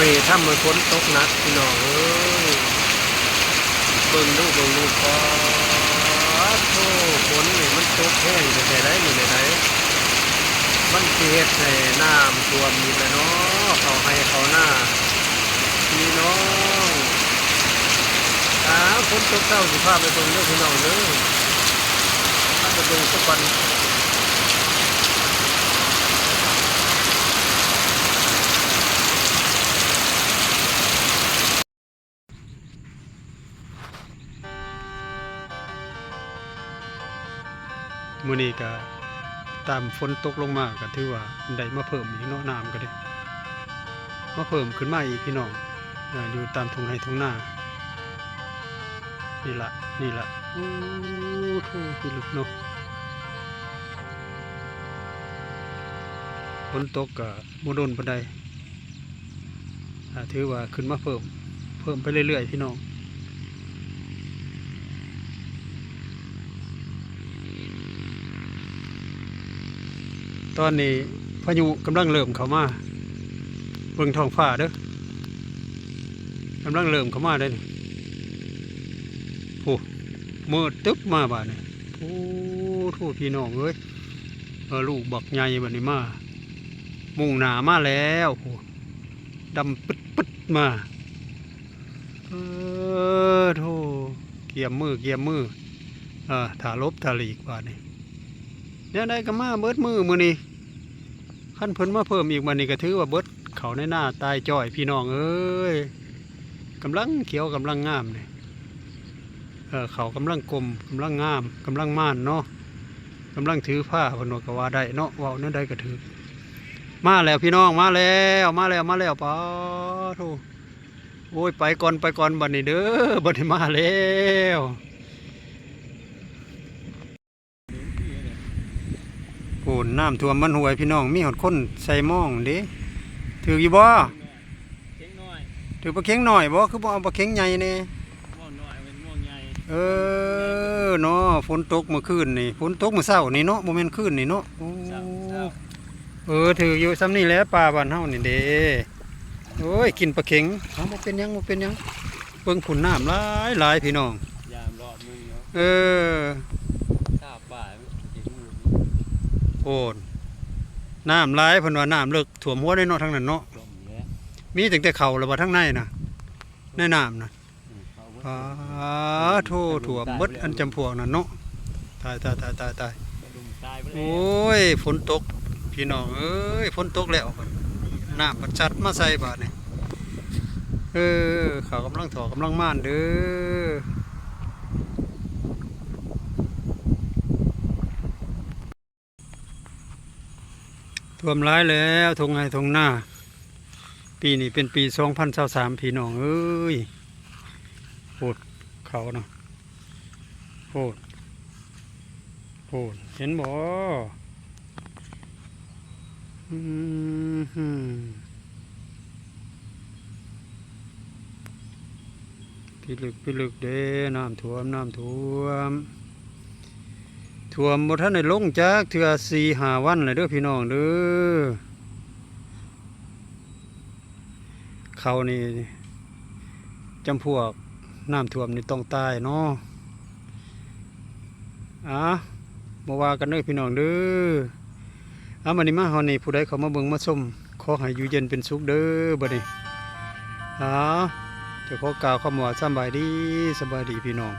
ไม่ถ้ามือฝนตกหนักพี่น้องเอ้ยเบิ่งดูเบิ่งดูปอโธ่ฝนนี่มันตกแห้งจะได้อยู่ในไหนมันสิเฮ็ดให้น้ำท่วมนี่แหละเนาะเขาให้เขาหน้าพี่น้องอ้าวฝนตกเจ้าสิพาไปเบิ่งเด้อพี่น้องเด้อพาไปเบิ่งสักวัน มื้อนี้ก็ตามฝนตกลงมาก็ถือว่าได้มาเพิ่มอีกเนาะน้ำก็ได้มาเพิ่มขึ้นมาอีกพี่น้องอยู่ตามทุ่งไร่ทุ่งนานี่ละนี่ละโอ้โหพี่ลึกเนาะฝนตกก็บ่โดนปานใดอ่าถือว่าขึ้นมาเพิ่ม เพิ่มไปเรื่อยๆพี่น้อง ตอนนี้พายุกำลังเริ่มเข้ามาเบิ่งท้องฟ้าเด้อกำลังเริ่มเข้ามาเด้อนี่โอ้มืดตึ๊บมาบ้าดนี่โอ้โทษพี่น้องเอ้ยลูกบักใหญ่บัดนี้มามุ่งหนามาแล้วโอ้ดำปึ๊ดปึ๊ดมาเออโธ่เกียมมือเกียมมือเออถาลบถาหลีกบาดนี่เนี่ยได้ก็มาเบิดมือมือนี่ ขั้นเพิ่นมาเพิ่มอีกมันนี่ก็ถือว่าเบิดเขาในหน้าตายจ่อยพี่น้องเอ้ยกำลังเขียวกำลังงามเลยเออเขากำลังกลมกำลังงามกำลังม่านเนาะกำลังถือผ้าพนวาก็ว่าได้เนาะว่านั่นได้ก็ถือ มาแล้วพี่น้องมาแล้วมาแล้วมาแล้วป้าโธ่โอ้ยไปก่อนไปก่อนบัดนี้เด้อบัดนี้มาแล้ว โอ้น้ำท่วมมันห่วยพี่น้อง มีหดคนใส่หมองเด้ถืออยู่บ่เข็งน้อยถือปลาเค็งหน่อยบ่คือบ่เอาปลาเค็งใหญ่แน่ม่วงน้อยเป็นม่วงใหญ่เออเนาะฝนตกเมื่อคืนนี่ฝนตกเมื่อเช้านี่เนาะบ่แม่นคืนนี่เนาะโอ้เจ้าเจ้าเออถืออยู่ซ้ำนี่แหละปลาบ้านเฮานี่เด้โอ้ยกินปลาเค็งเอาบ่เป็นหยังบ่เป็นหยังเบิ่งผุนน้ำหลายหลายพี่น้องยามรอดมึงเนาะเออ ทราบป่าเข็งมือ โอนน้ำหลายเพิ่นว่าน้ำเลิกท่วมหัวได้เนาะทั้งนั้นเนาะลมแล้วมีตั้งแต่เข่าแล้วว่าทั้งในน่ะในน้ำน่ะอืมเขาอ้าโทถ่วมเบิดอันจำพวกนั่นเนาะตายตายตายตายตายลุมตายไปแล้โอว้ยฝนตก พี่น้องเอ้ยฝนตกแล้วน้ำมันจัดมาใส่บาดนี่เออเขากำลังถอกำลังม่านเด้อ ท่วมร้ายแล้วทงไงทงหน้า ปีนี้เป็นปี2023พี่น้องเอ้ยโหดเขาเนาะโหดโหดเห็นบ่อืมฮึพี่ลึกพี่ลึกเด้น้ำท่วมน้ำท่วม ท่วมบ่ทันได้ลงจากเทื่อสี่หาวันเลยเด้อพี่น้องเด้อเขานี่จำพวกน้ำท่วมนี่ต้องตายเนาะอะมาว่ากันเด้อพี่น้องเด้ออะมันนี้มาเฮานี่ผู้ใดเขามาเบิ่งมาชมขอให้อยู่เย็นเป็นสุขเด้อบัดนี้อะจะขอกล่าวคำว่าสำบายดีสบายดีพี่น้อง